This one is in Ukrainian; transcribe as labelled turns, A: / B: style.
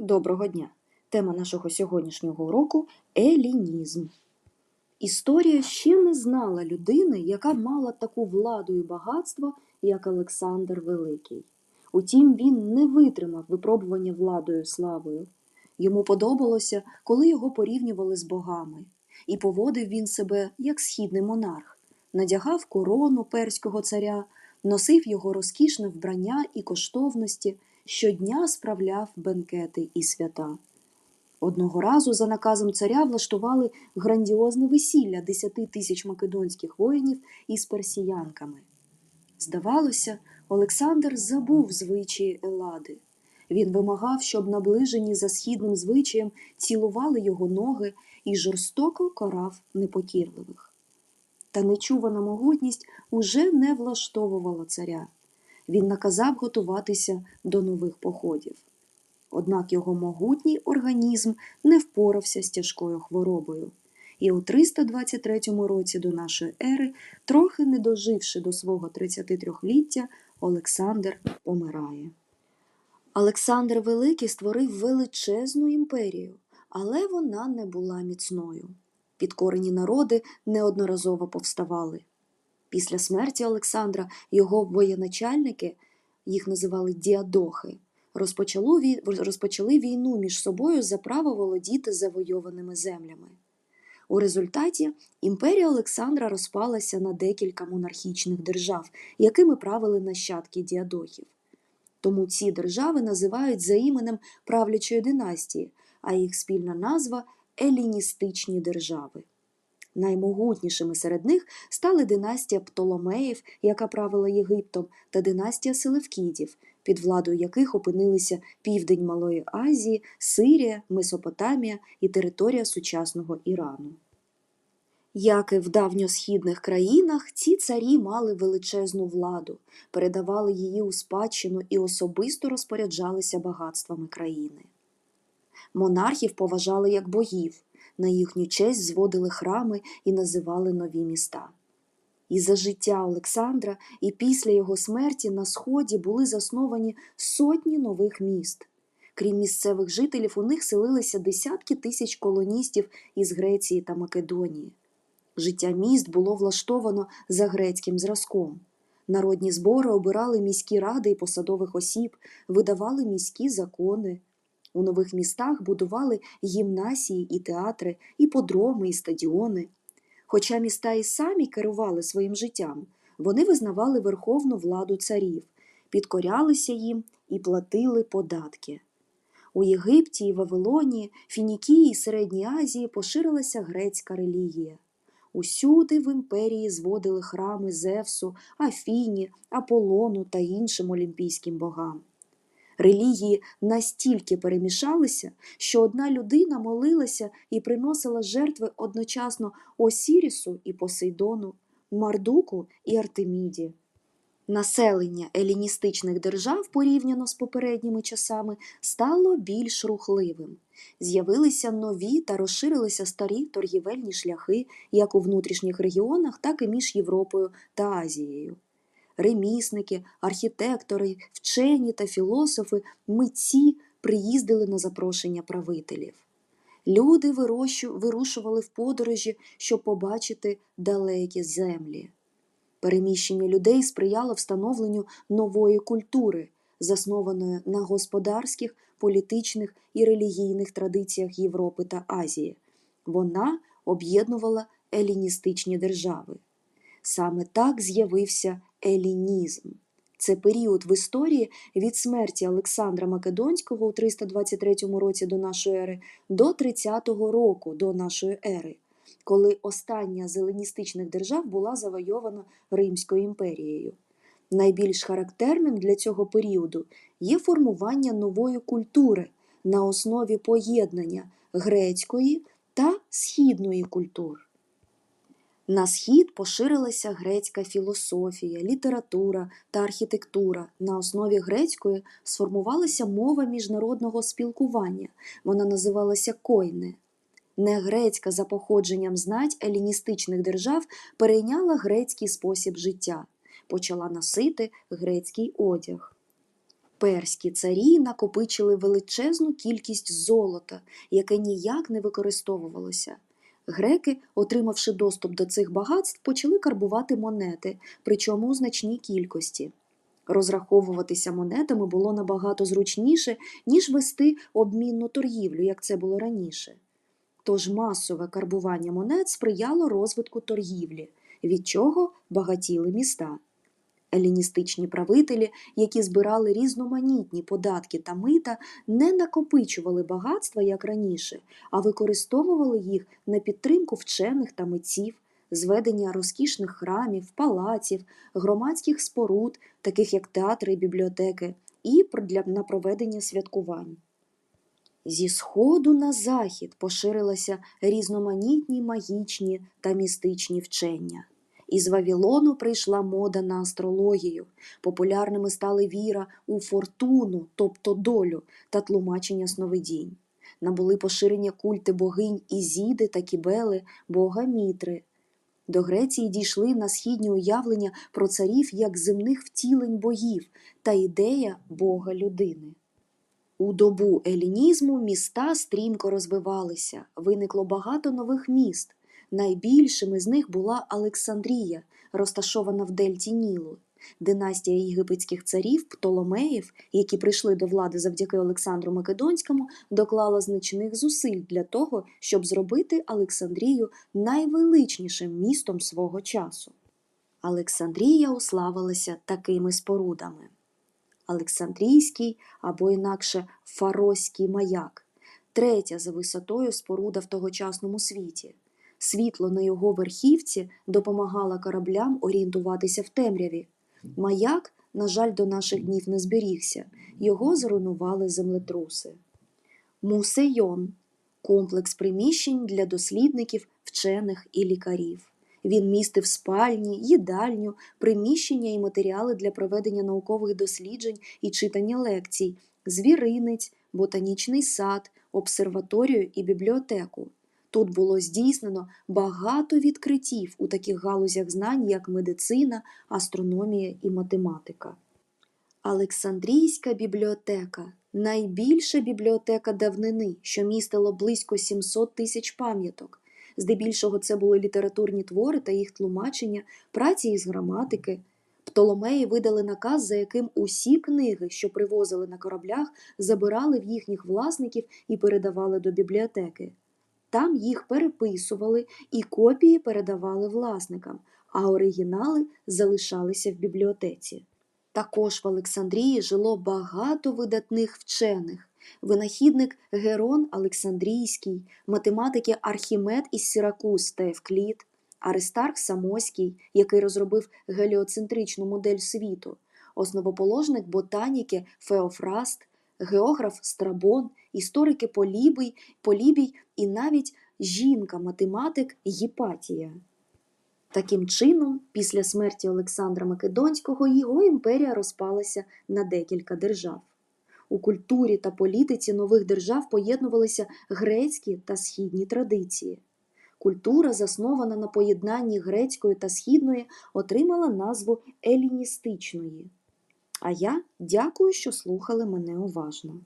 A: Доброго дня! Тема нашого сьогоднішнього уроку елінізм. Історія ще не знала людини, яка мала таку владу і багатство, як Олександр Великий. Утім, він не витримав випробування владою славою. Йому подобалося, коли його порівнювали з богами, і поводив він себе як східний монарх, надягав корону перського царя, носив його розкішне вбрання і коштовності, щодня справляв бенкети і свята. Одного разу за наказом царя влаштували грандіозне весілля десяти тисяч македонських воїнів із персіянками. Здавалося, Олександр забув звичаї Елади. Він вимагав, щоб наближені за східним звичаєм цілували його ноги і жорстоко карав непокірливих. Та нечувана могутність уже не влаштовувала царя. Він наказав готуватися до нових походів. Однак його могутній організм не впорався з тяжкою хворобою. І у 323 році до нашої ери, трохи не доживши до свого 33-ліття, Олександр помирає. Олександр Великий створив величезну імперію, але вона не була міцною. Підкорені народи неодноразово повставали. Після смерті Олександра його воєначальники, їх називали діадохи, розпочали війну між собою за право володіти завойованими землями. У результаті імперія Олександра розпалася на декілька монархічних держав, якими правили нащадки діадохів. Тому ці держави називають за іменем правлячої династії, а їх спільна назва еліністичні держави. Наймогутнішими серед них стали династія Птоломеїв, яка правила Єгиптом, та династія Селевкідів, під владою яких опинилися південь Малої Азії, Сирія, Месопотамія і територія сучасного Ірану. Як і в давньосхідних країнах, ці царі мали величезну владу, передавали її у спадщину і особисто розпоряджалися багатствами країни. Монархів поважали як богів, на їхню честь зводили храми і називали нові міста. І за життя Олександра, і після його смерті на сході були засновані сотні нових міст. Крім місцевих жителів, у них селилися десятки тисяч колоністів із Греції та Македонії. Життя міст було влаштовано за грецьким зразком. Народні збори обирали міські ради і посадових осіб, видавали міські закони. У нових містах будували гімнасії і театри, і подроми, і стадіони. Хоча міста і самі керували своїм життям, вони визнавали верховну владу царів, підкорялися їм і платили податки. У Єгипті і Вавилоні, Фінікії і Середній Азії поширилася грецька релігія. Усюди в імперії зводили храми Зевсу, Афіні, Аполлону та іншим олімпійським богам. Релігії настільки перемішалися, що одна людина молилася і приносила жертви одночасно Осірісу і Посейдону, Мардуку і Артеміді. Населення еліністичних держав порівняно з попередніми часами стало більш рухливим. З'явилися нові та розширилися старі торгівельні шляхи як у внутрішніх регіонах, так і між Європою та Азією ремісники, архітектори, вчені та філософи, митці приїздили на запрошення правителів. Люди вирушували в подорожі, щоб побачити далекі землі. Переміщення людей сприяло встановленню нової культури, заснованої на господарських, політичних і релігійних традиціях Європи та Азії. Вона об'єднувала еліністичні держави. Саме так з'явився елінізм. Це період в історії від смерті Олександра Македонського у 323 році до нашої ери до 30-го року до нашої ери, коли остання з еленістичних держав була завойована Римською імперією. Найбільш характерним для цього періоду є формування нової культури на основі поєднання грецької та східної культур. На схід поширилася грецька філософія, література та архітектура. На основі грецької сформувалася мова міжнародного спілкування. Вона називалася койне. Не грецька за походженням знать еліністичних держав перейняла грецький спосіб життя, почала носити грецький одяг. Перські царі накопичили величезну кількість золота, яке ніяк не використовувалося. Греки, отримавши доступ до цих багатств, почали карбувати монети, причому у значній кількості. Розраховуватися монетами було набагато зручніше, ніж вести обмінну торгівлю, як це було раніше. Тож масове карбування монет сприяло розвитку торгівлі, від чого багатіли міста. Еліністичні правителі, які збирали різноманітні податки та мита, не накопичували багатства, як раніше, а використовували їх на підтримку вчених та митців, зведення розкішних храмів, палаців, громадських споруд, таких як театри і бібліотеки, і на проведення святкувань. Зі сходу на захід поширилися різноманітні магічні та містичні вчення. Із Вавілону прийшла мода на астрологію. Популярними стали віра у фортуну, тобто долю, та тлумачення сновидінь. Набули поширення культи богинь Ізіди та Кібели, бога Мітри. До Греції дійшли на східні уявлення про царів як земних втілень богів та ідея бога людини. У добу елінізму міста стрімко розвивалися, виникло багато нових міст. Найбільшими з них була Олександрія, розташована в дельті Нілу. Династія єгипетських царів Птоломеїв, які прийшли до влади завдяки Олександру Македонському, доклала значних зусиль для того, щоб зробити Олександрію найвеличнішим містом свого часу. Олександрія уславилася такими спорудами. Олександрійський або інакше Фароський маяк, третя за висотою споруда в тогочасному світі. Світло на його верхівці допомагало кораблям орієнтуватися в темряві. Маяк, на жаль, до наших днів не зберігся, його зруйнували землетруси. Мусейон комплекс приміщень для дослідників, вчених і лікарів. Він містив спальні, їдальню, приміщення і матеріали для проведення наукових досліджень і читання лекцій, звіринець, ботанічний сад, обсерваторію і бібліотеку. Тут було здійснено багато відкриттів у таких галузях знань, як медицина, астрономія і математика. Олександрійська бібліотека найбільша бібліотека давнини, що містила близько 700 тисяч пам'яток. Здебільшого це були літературні твори та їх тлумачення, праці із граматики. Птоломеї видали наказ, за яким усі книги, що привозили на кораблях, забирали в їхніх власників і передавали до бібліотеки. Там їх переписували і копії передавали власникам, а оригінали залишалися в бібліотеці. Також в Олександрії жило багато видатних вчених. Винахідник Герон Олександрійський, математики Архімед із Сіракуз та Евклід, Аристарх Самоський, який розробив геліоцентричну модель світу, основоположник ботаніки Феофраст, географ Страбон, історики Полібій, Полібій і навіть жінка-математик Гіпатія. Таким чином, після смерті Олександра Македонського його імперія розпалася на декілька держав. У культурі та політиці нових держав поєднувалися грецькі та східні традиції. Культура, заснована на поєднанні грецької та східної, отримала назву еліністичної. А я дякую, що слухали мене уважно.